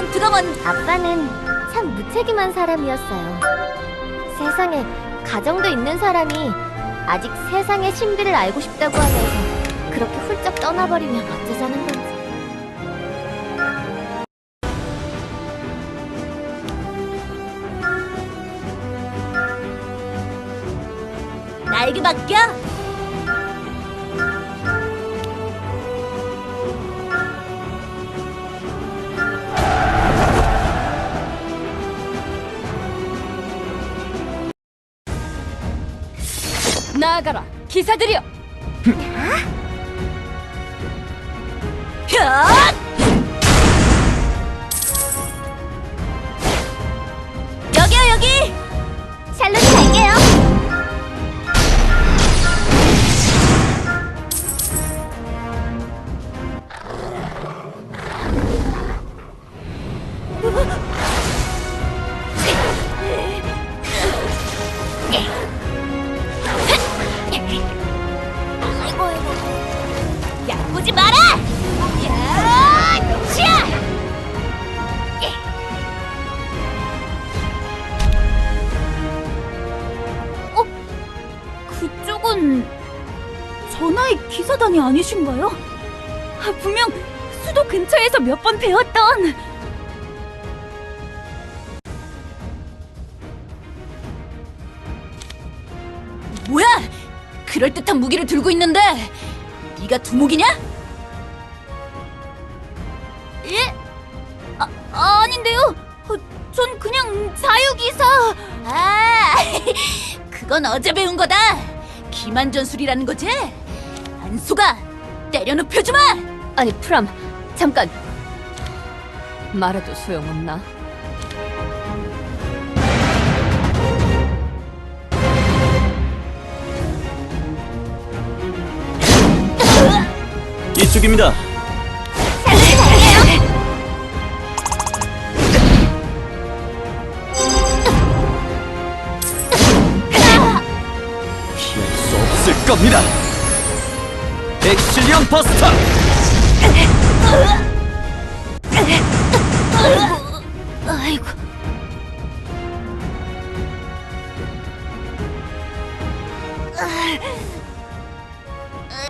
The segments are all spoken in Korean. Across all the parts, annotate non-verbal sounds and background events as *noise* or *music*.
전투가 먼 아빠는 참 무책임한 사람이었어요. 세상에 가정도 있는 사람이 아직 세상의 신비를 알고 싶다고 하면서 그렇게 훌쩍 떠나버리면 어쩌자는 건지. 나에게 맡겨. 나아가라 기사들이여 야! 여기요 여기. 샬롯이 그쪽은 전하의 기사단이 아니신가요? 아, 분명 수도 근처에서 몇 번 배웠던 뭐야? 그럴듯한 무기를 들고 있는데 네가 두목이냐? 예? 아, 아닌데요. 어, 전 그냥 자유기사. 아, *laughs* 그건 어제 배운 거다. 기만 전술이라는 거지? 안수가 때려 눕혀주마. 아니 프람 잠깐 말해도 소용없나 이쪽입니다. 버스터! 아이고.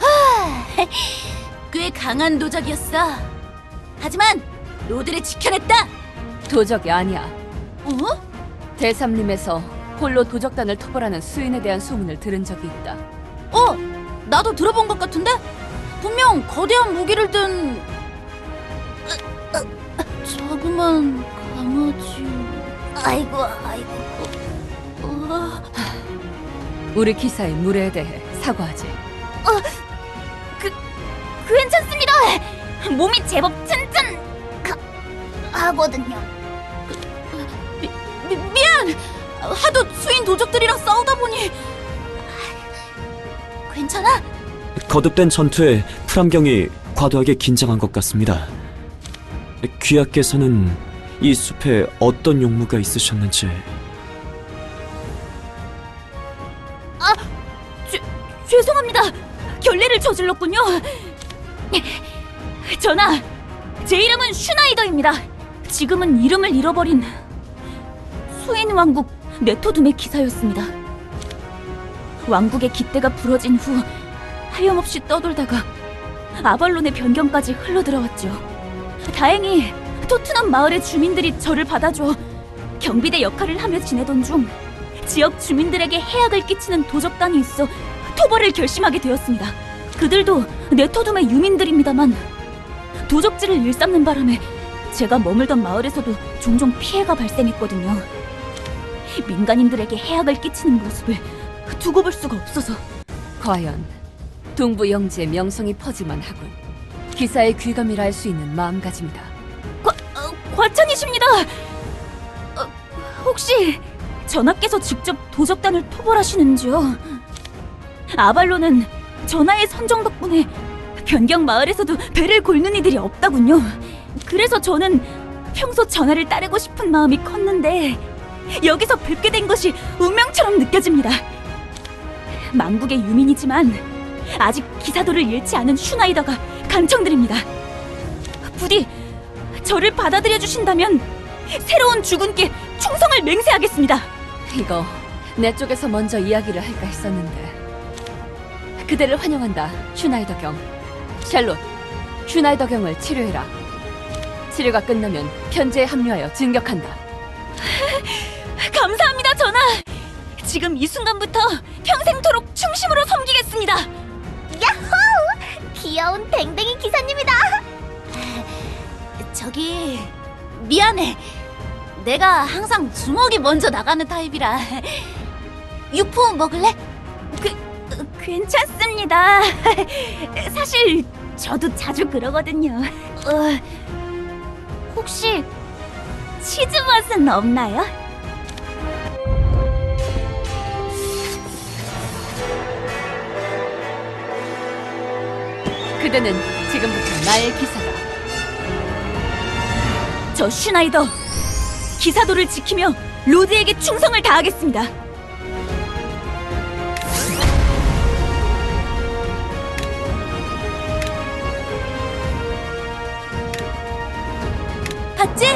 아, 꽤 강한 도적이었어. 하지만 로드를 지켜냈다. 도적이 아니야 어? 대삼림에서 홀로 도적단을 토벌하는 수인에 대한 소문을 들은 적이 있다 어? 나도 들어본 것 같은데? 분명 거대한 무기를 든 어, 어, 자그만 강아지. 아이고 아이고. 어, 우리 기사의 무례에 대해 사과하지 괜찮습니다. 몸이 제법 튼튼 하거든요. 미, 미, 미안. 하도 수인 도적들이랑 싸우다 보니 괜찮아? 거듭된 전투에 프람경이 과도하게 긴장한 것 같습니다. 귀하께서는 이 숲에 어떤 용무가 있으셨는지 죄송합니다. 결례를 저질렀군요. 전하, 제 이름은 슈나이더입니다. 지금은 이름을 잃어버린 수인 왕국 네토둠의 기사였습니다. 왕국의 깃대가 부러진 후 하염없이 떠돌다가 아발론의 변경까지 흘러들어왔죠. 다행히 토트넘 마을의 주민들이 저를 받아줘 경비대 역할을 하며 지내던 중 지역 주민들에게 해악을 끼치는 도적단이 있어 토벌을 결심하게 되었습니다. 그들도 네토둠의 유민들입니다만 도적질을 일삼는 바람에 제가 머물던 마을에서도 종종 피해가 발생했거든요. 민간인들에게 해악을 끼치는 모습을 두고 볼 수가 없어서 과연 동부 영지의 명성이 퍼질만 하군 기사의 귀감이라 할 수 있는 마음가짐이다 과, 어, 과찬이십니다. 어, 혹시 전하께서 직접 도적단을 토벌하시는지요? 아발로는 전하의 선정 덕분에 변경 마을에서도 배를 골는 이들이 없다군요. 그래서 저는 평소 전하를 따르고 싶은 마음이 컸는데 여기서 뵙게 된 것이 운명처럼 느껴집니다. 망국의 유민이지만 아직 기사도를 잃지 않은 슈나이더가 간청드립니다. 부디 저를 받아들여 주신다면 새로운 주군께 충성을 맹세하겠습니다. 이거 내 쪽에서 먼저 이야기를 할까 했었는데. 그대를 환영한다, 슈나이더 경. 샬롯, 슈나이더 경을 치료해라. 치료가 끝나면 편제에 합류하여 진격한다. *laughs* 감사합니다, 전하. 지금 이 순간부터 평생토록 충심으로 섬기겠습니다. 귀여운 댕댕이 기사님이다. 저기 미안해. 내가 항상 주먹이 먼저 나가는 타입이라. 육포 먹을래? 그 괜찮습니다. 사실 저도 자주 그러거든요. 어, 혹시 치즈 맛은 없나요? 그대는 지금부터 나의 기사다. 저 슈나이더 기사도를 지키며 로드에게 충성을 다하겠습니다. 봤지?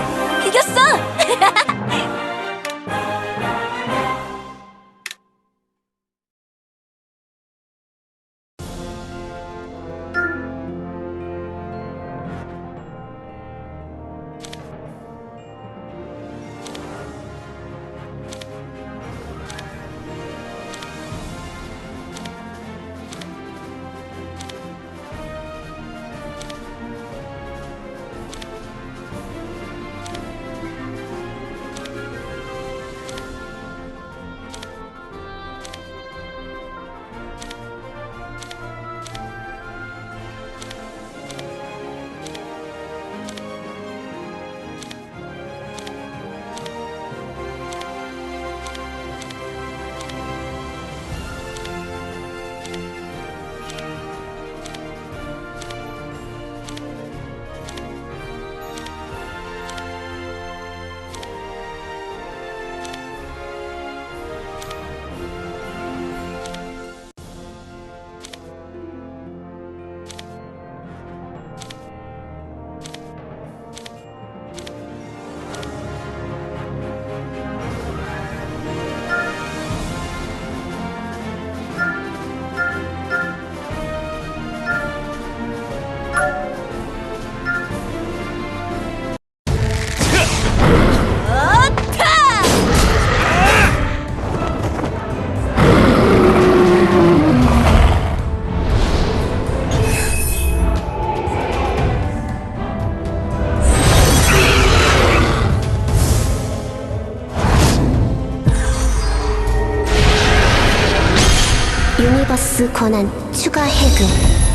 유니버스 권한 추가 해금.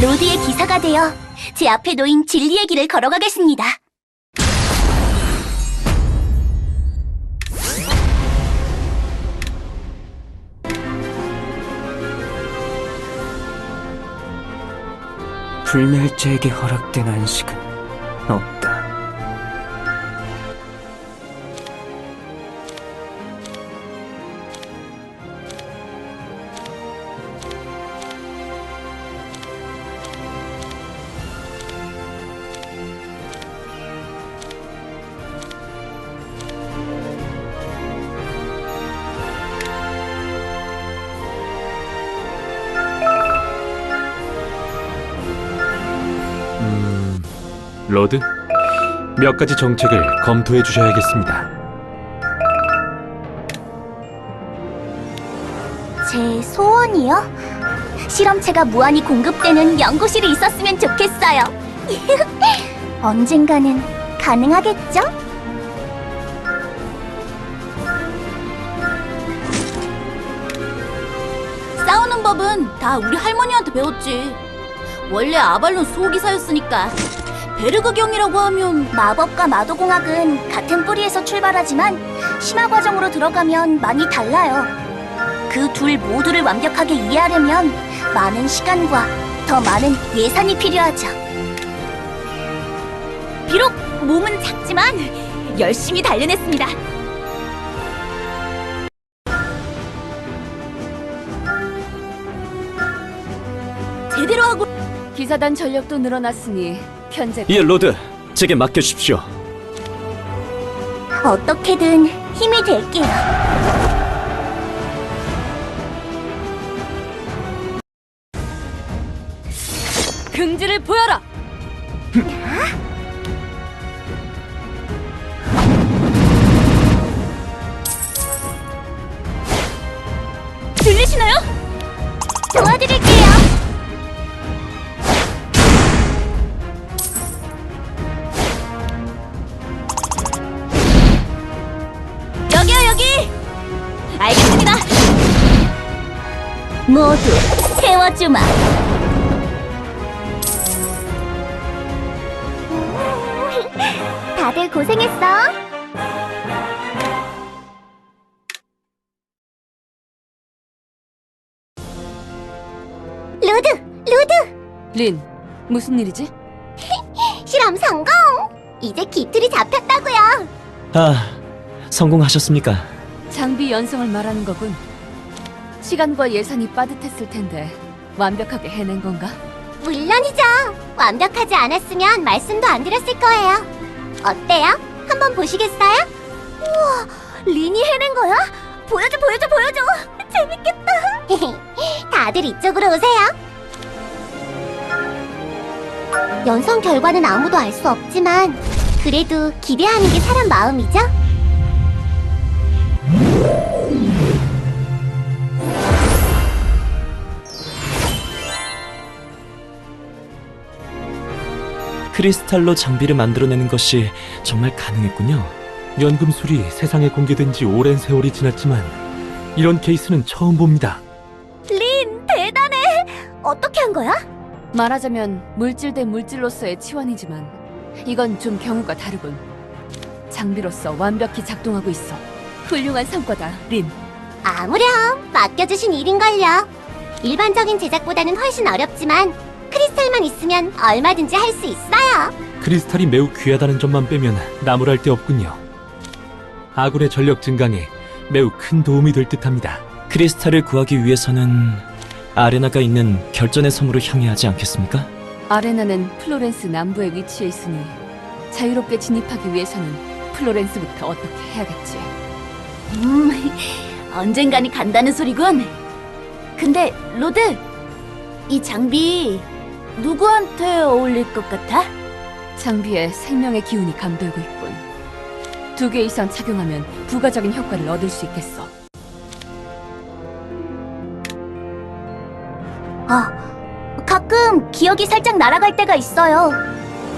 로드의 기사가 되어 제 앞에 놓인 진리의 길을 걸어가겠습니다. 불멸자에게 허락된 안식은 몇 가지 정책을 검토해 주셔야겠습니다. 제 소원이요? 실험체가 무한히 공급되는 연구실이 있었으면 좋겠어요. *laughs* 언젠가는 가능하겠죠? 싸우는 법은 다 우리 할머니한테 배웠지. 원래 아발론 소기사였으니까 베르그경이라고 하면 마법과 마도공학은 같은 뿌리에서 출발하지만 심화 과정으로 들어가면 많이 달라요. 그 둘 모두를 완벽하게 이해하려면 많은 시간과 더 많은 예산이 필요하죠. 비록 몸은 작지만 열심히 단련했습니다. 제대로 하고 기사단 전력도 늘어났으니 편제 예, 로드. 제게 맡겨주십시오. 어떻게든 힘이 될게요. 긍지를 보여라. 알겠습니다. 모두 태워주마. 다들 고생했어. 루드, 루드, 린, 무슨 일이지? *laughs* 실험 성공. 이제 깃틀이 잡혔다고요. 아, 성공하셨습니까? 장비 연성을 말하는 거군. 시간과 예산이 빠듯했을 텐데 완벽하게 해낸 건가? 물론이죠. 완벽하지 않았으면 말씀도 안 드렸을 거예요. 어때요? 한번 보시겠어요? 우와, 린이 해낸 거야? 보여줘, 보여줘, 보여줘. *laughs* 재밌겠다. *laughs* 다들 이쪽으로 오세요. 연성 결과는 아무도 알 수 없지만 그래도 기대하는 게 사람 마음이죠? 크리스탈로 장비를 만들어내는 것이 정말 가능했군요. 연금술이 세상에 공개된 지 오랜 세월이 지났지만 이런 케이스는 처음 봅니다. 린, 대단해. 어떻게 한 거야? 말하자면 물질 대 물질로서의 치환이지만 이건 좀 경우가 다르군. 장비로서 완벽히 작동하고 있어. 훌륭한 성과다, 린. 아무렴 맡겨주신 일인걸요. 일반적인 제작보다는 훨씬 어렵지만 크리스탈만 있으면 얼마든지 할 수 있어요. 크리스탈이 매우 귀하다는 점만 빼면 나무랄 데 없군요. 아군의 전력 증강에 매우 큰 도움이 될 듯합니다. 크리스탈을 구하기 위해서는 아레나가 있는 결전의 섬으로 향해야 하지 않겠습니까? 아레나는 플로렌스 남부에 위치해 있으니 자유롭게 진입하기 위해서는 플로렌스부터 어떻게 해야겠지. 음, 언젠가는 간다는 소리군. 근데 로드, 이 장비 누구한테 어울릴 것 같아? 장비에 생명의 기운이 감돌고 있군. 두 개 이상 착용하면 부가적인 효과를 얻을 수 있겠어. 아, 가끔 기억이 살짝 날아갈 때가 있어요.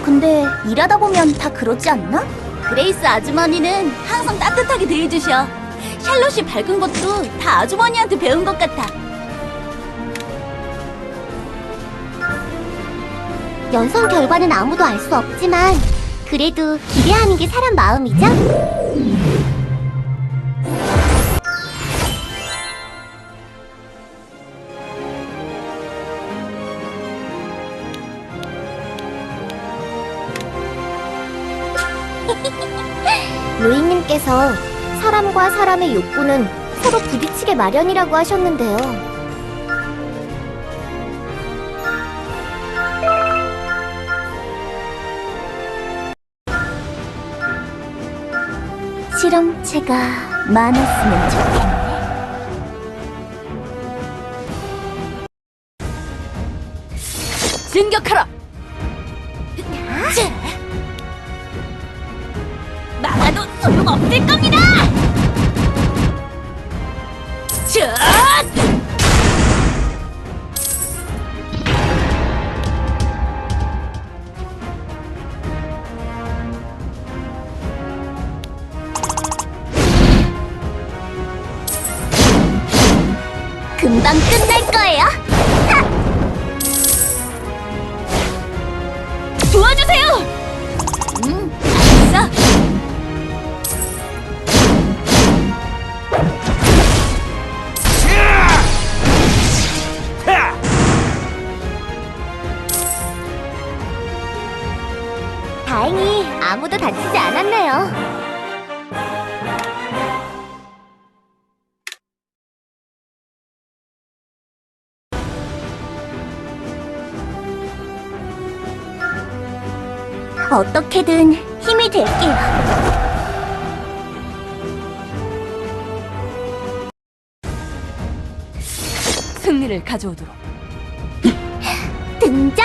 근데 일하다 보면 다 그러지 않나? 그레이스 아주머니는 항상 따뜻하게 대해주셔. 샬롯이 밝은 것도 다 아주머니한테 배운 것 같아. 연성 결과는 아무도 알 수 없지만 그래도 기대하는 게 사람 마음이죠? *laughs* 루이님께서 사람과 사람의 욕구는 서로 부딪히게 마련이라고 하셨는데요. 실험체가 많았으면 좋겠네. 진격하라! 막아도 소용없을 겁니다! 자! 금방 끝날 거예요. 도와주세요! 어떻게든 힘이 될게요. 승리를 가져오도록. *laughs* 등장!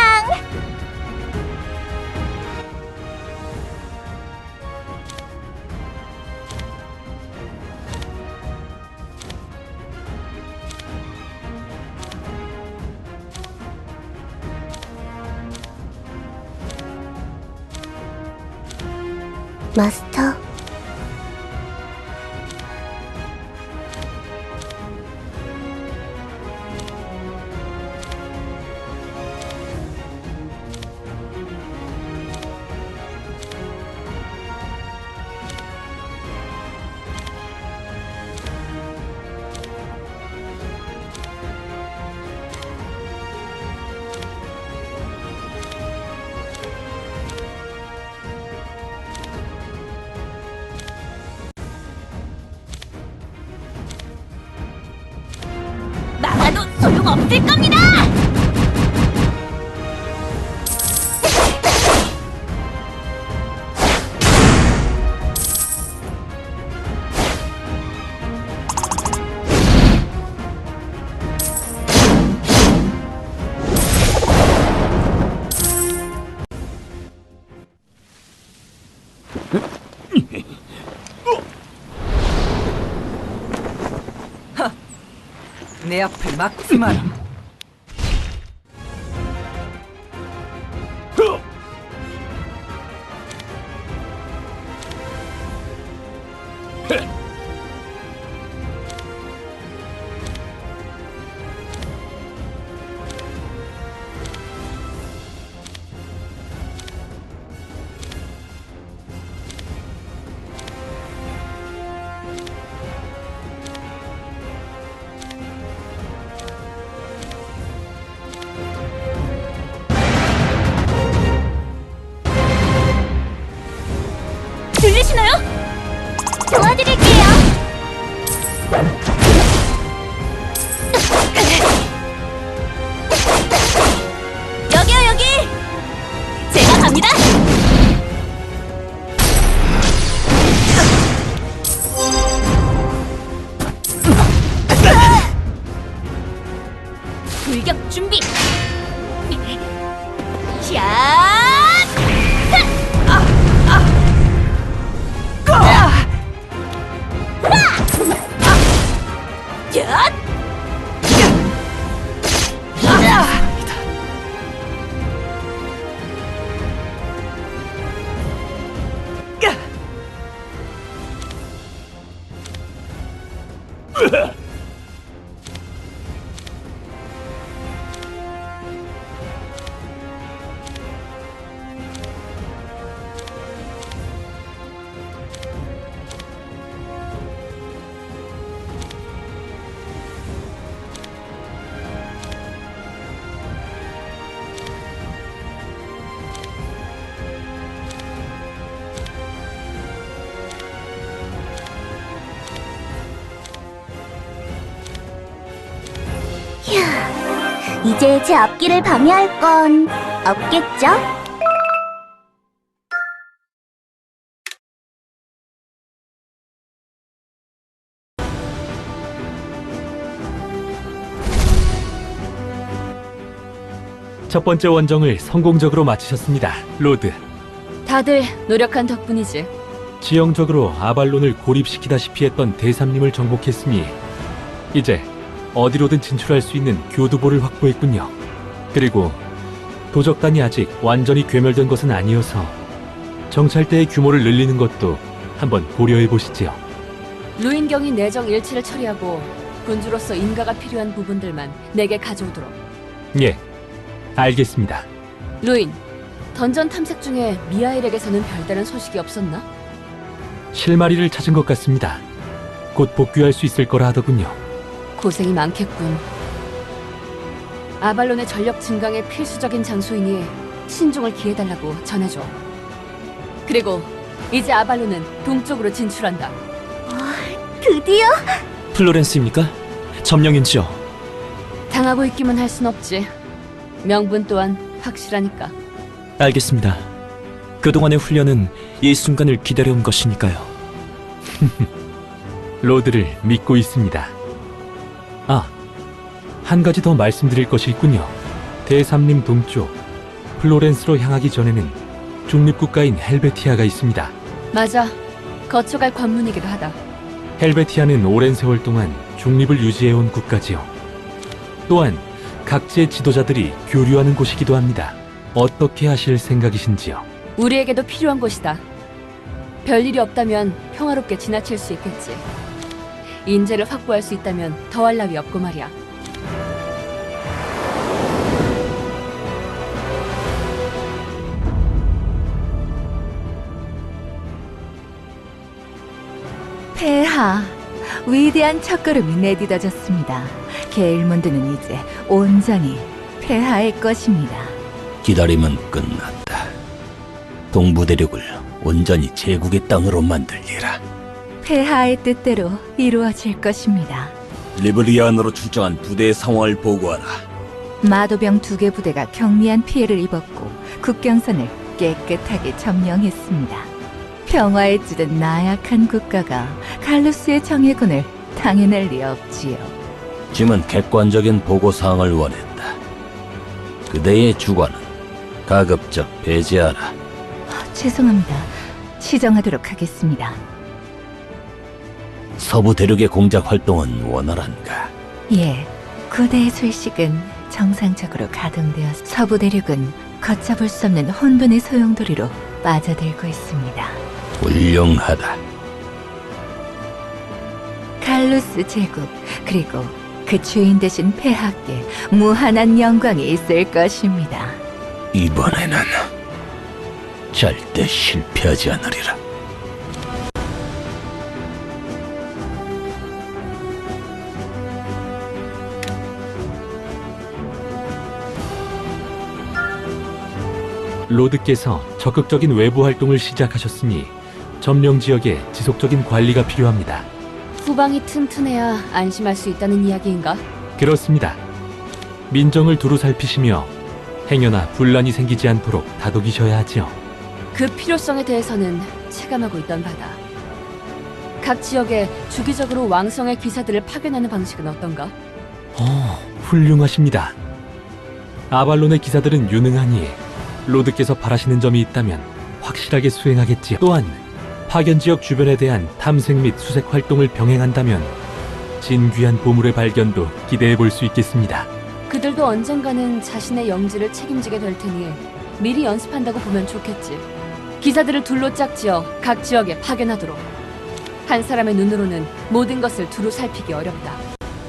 마스터. 막 내 앞을 막지 마라. 이제 제 앞길을 방해할 건 없겠죠? 첫 번째 원정을 성공적으로 마치셨습니다. 로드. 다들 노력한 덕분이지. 지형적으로 아발론을 고립시키다시피 했던 대삼림을 정복했으니 이제 어디로든 진출할 수 있는 교두보를 확보했군요. 그리고 도적단이 아직 완전히 괴멸된 것은 아니어서 정찰대의 규모를 늘리는 것도 한번 고려해 보시지요. 루인경이 내정 일치를 처리하고 군주로서 인가가 필요한 부분들만 내게 가져오도록. 예, 알겠습니다. 루인, 던전 탐색 중에 미하일에게서는 별다른 소식이 없었나? 실마리를 찾은 것 같습니다. 곧 복귀할 수 있을 거라 하더군요. 고생이 많겠군. 아발론의 전력 증강에 필수적인 장소이니 신중을 기해달라고 전해줘. 그리고 이제 아발론은 동쪽으로 진출한다. 드디어 플로렌스입니까? 점령인지요? 당하고 있기만 할 순 없지. 명분 또한 확실하니까. 알겠습니다. 그동안의 훈련은 이 순간을 기다려온 것이니까요. *laughs* 로드를 믿고 있습니다. 아, 한 가지 더 말씀드릴 것이 있군요. 대삼림 동쪽 플로렌스로 향하기 전에는 중립국가인 헬베티아가 있습니다. 맞아. 거쳐갈 관문이기도 하다. 헬베티아는 오랜 세월 동안 중립을 유지해온 국가지요. 또한 각지의 지도자들이 교류하는 곳이기도 합니다. 어떻게 하실 생각이신지요? 우리에게도 필요한 곳이다. 별일이 없다면 평화롭게 지나칠 수 있겠지. 인재를 확보할 수 있다면 더할 나위 없고 말이야. 폐하, 위대한 첫걸음이 내딛어졌습니다. 게일몬드는 이제 온전히 폐하의 것입니다. 기다림은 끝났다. 동부대륙을 온전히 제국의 땅으로 만들리라. 폐하의 뜻대로 이루어질 것입니다. 리브리안으로 출정한 부대의 상황을 보고하라. 마도병 두 개 부대가 경미한 피해를 입었고 국경선을 깨끗하게 점령했습니다. 평화에 찌든 나약한 국가가 갈루스의 정예군을 당해낼 리 없지요. 짐은 객관적인 보고 사항을 원했다. 그대의 주관은 가급적 배제하라. 죄송합니다. 시정하도록 하겠습니다. 서부 대륙의 공작 활동은 원활한가? 예, 고대의 소식은 정상적으로 가동되어 서부 대륙은 걷잡을 수 없는 혼돈의 소용돌이로 빠져들고 있습니다. 훌륭하다. 갈루스 제국 그리고 그 주인 되신 폐하께 무한한 영광이 있을 것입니다. 이번에는 절대 실패하지 않으리라. 로드께서 적극적인 외부 활동을 시작하셨으니 점령 지역에 지속적인 관리가 필요합니다. 후방이 튼튼해야 안심할 수 있다는 이야기인가? 그렇습니다. 민정을 두루 살피시며 행여나 분란이 생기지 않도록 다독이셔야 하지요. 그 필요성에 대해서는 체감하고 있던 바다. 각 지역에 주기적으로 왕성의 기사들을 파견하는 방식은 어떤가? 어, 훌륭하십니다. 아발론의 기사들은 유능하니 로드께서 바라시는 점이 있다면 확실하게 수행하겠지요. 또한 파견 지역 주변에 대한 탐색 및 수색 활동을 병행한다면 진귀한 보물의 발견도 기대해 볼 수 있겠습니다. 그들도 언젠가는 자신의 영지를 책임지게 될 테니 미리 연습한다고 보면 좋겠지. 기사들을 둘로 짝지어 각 지역에 파견하도록. 한 사람의 눈으로는 모든 것을 두루 살피기 어렵다.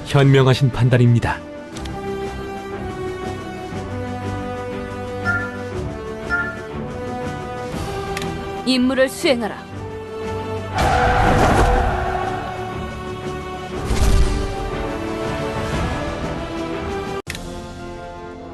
현명하신 판단입니다. 임무를 수행하라.